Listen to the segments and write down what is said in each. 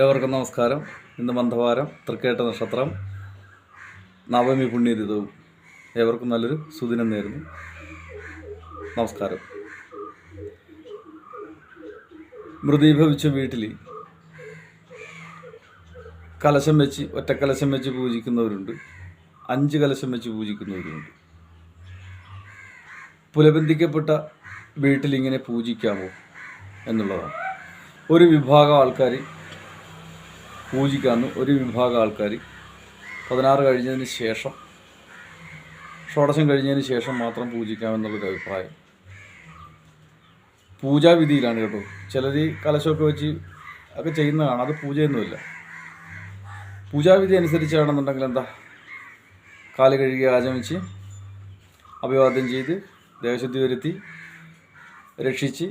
ഏവർക്കും നമസ്കാരം. ഇന്ന് മന്ദവാരം തൃക്കേട്ട നക്ഷത്രം നവമി പുണ്യതിഥവും ഏവർക്കും നല്ലൊരു സുദിനം നേരുന്നു. നമസ്കാരം. മൃദീഭവിച്ച വീട്ടിൽ കലശം വെച്ച് ഒറ്റക്കലശം വെച്ച് പൂജിക്കുന്നവരുണ്ട്. അഞ്ച് കലശം വെച്ച് പൂജിക്കുന്നവരുണ്ട് പുലബന്ധിക്കപ്പെട്ട വീട്ടിലിങ്ങനെ പൂജിക്കാമോ എന്നുള്ളതാണ്. ഒരു വിഭാഗം ആൾക്കാർ പൂജിക്കാമെന്ന് ഒരു വിഭാഗം ആൾക്കാർ പതിനാറ് കഴിഞ്ഞതിന് ശേഷം ഷോഡശം കഴിഞ്ഞതിന് ശേഷം മാത്രം പൂജിക്കാമെന്നുള്ളൊരു അഭിപ്രായം. പൂജാവിധിയിലാണ് കേട്ടോ. ചിലർ കലശമൊക്കെ വെച്ച് ഒക്കെ ചെയ്യുന്നതാണ്. അത് പൂജയൊന്നുമില്ല. പൂജാവിധി അനുസരിച്ചാണെന്നുണ്ടെങ്കിൽ എന്താ? കാൽ കഴുകി ആചമിച്ച് അഭിവാദ്യം ചെയ്ത് ദേവശുദ്ധി വരുത്തി രക്ഷിച്ച്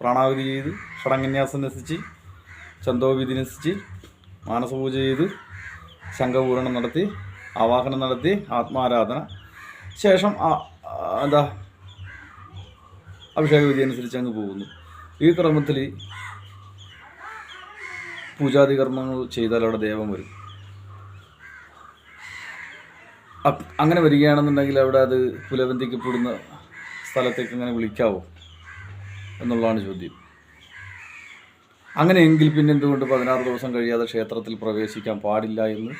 പ്രാണാവധി ചെയ്ത് ഷടങ്ങന്യാസം നസിച്ച് ചന്തോവിധി നസിച്ച് മാനസപൂജ ചെയ്ത് ശംഖപൂരണം നടത്തി ആവാഹനം നടത്തി ആത്മാരാധന. ശേഷം എന്താ അഭിഷേക വിധി അനുസരിച്ച് അങ്ങ് പോകുന്നു. ഈ ക്രമത്തിൽ പൂജാതി കർമ്മങ്ങൾ ചെയ്താൽ അവിടെ ദേവം വരും. അങ്ങനെ വരികയാണെന്നുണ്ടെങ്കിൽ അവിടെ അത് പുലബന്ധിക്കപ്പെടുന്ന സ്ഥലത്തേക്ക് അങ്ങനെ വിളിക്കാവോ? എന്നുള്ളതാണ് ചോദ്യം. അങ്ങനെയെങ്കിൽ പിന്നെ എന്തുകൊണ്ട് പതിനാറ് ദിവസം കഴിയാതെ ക്ഷേത്രത്തിൽ പ്രവേശിക്കാൻ പാടില്ല എന്ന്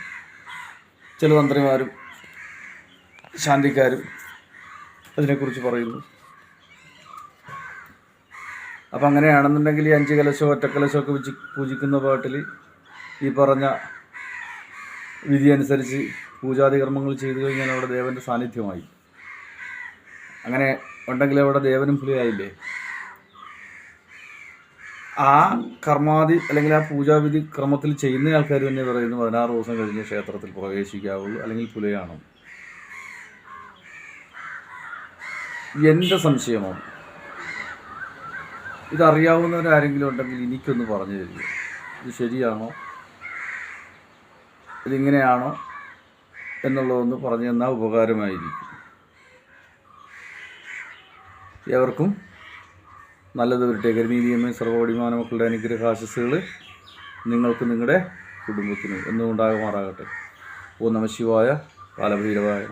ചില മന്ത്രിമാരും ശാന്തിക്കാരും അതിനെക്കുറിച്ച് പറയുന്നു. അപ്പം അങ്ങനെയാണെന്നുണ്ടെങ്കിൽ ഈ അഞ്ച് കലശോ ഒറ്റക്കലശോ ഒക്കെ പൂജിക്കുന്ന പാട്ടിൽ ഈ പറഞ്ഞ വിധി അനുസരിച്ച് പൂജാതി കർമ്മങ്ങൾ ചെയ്തു കഴിഞ്ഞാൽ അവിടെ ദേവന്റെ സാന്നിധ്യമായി. അങ്ങനെ ഉണ്ടെങ്കിൽ അവിടെ ദേവനും പുലിയായില്ലേ? ആ കർമാതി അല്ലെങ്കിൽ ആ പൂജാവിധി ക്രമത്തിൽ ചെയ്യുന്ന ആൾക്കാർ തന്നെ പറയുന്നു പതിനാറ് ദിവസം കഴിഞ്ഞ് ക്ഷേത്രത്തിൽ പ്രവേശിക്കാവുള്ളൂ അല്ലെങ്കിൽ പുലയാണോ. എന്റെ സംശയമാണ് ഇതറിയാവുന്നവരാരെങ്കിലും ഉണ്ടെങ്കിൽ എനിക്കൊന്ന് പറഞ്ഞു തരിക ഇത് ശരിയാണോ? ഇതിങ്ങനെയാണോ? എന്നുള്ളതൊന്ന് പറഞ്ഞു തന്നാൽ ഉപകാരമായിരിക്കും. ഏവർക്കും നല്ലത് വരട്ടെ കരുനീതിയമ്മ സർവോടിമാന മക്കളുടെ അനുഗ്രഹാശസ്സുകൾ നിങ്ങൾക്ക് നിങ്ങളുടെ കുടുംബത്തിന് എന്നും ഉണ്ടാകുമാറാകട്ടെ ഓ നമ ശിവായ കാലഭൈരവായ.